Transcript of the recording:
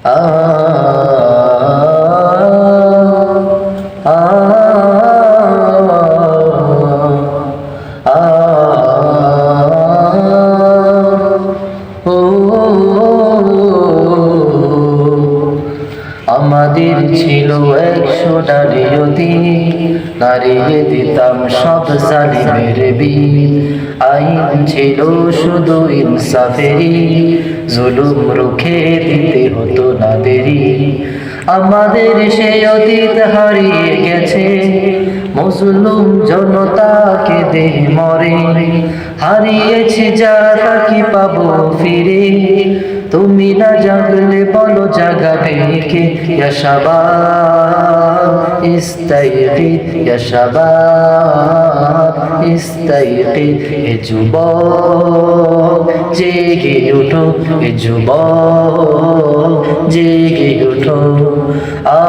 আমাদের ছিল একশো নারী অতি নারিয়ে দিতাম সব জালিমের বীর। আইন ছিল শুধু ইনসাফেরি জুলুম রুখে দিতে হতো না দেরি আমাদের সে অতীত হারিয়ে গেছে মুসলুম জনতাকে দে মরে। হারিয়েছি যা তা কি পাবো ফিরে? তুমি না জাগলে বলো জাগাবে কে? ইয়াশাবাব ইয়া শাবাব ইস্তাইকিদ হে যুবক জেগে উঠো হে যুবক জেগে উঠো। আ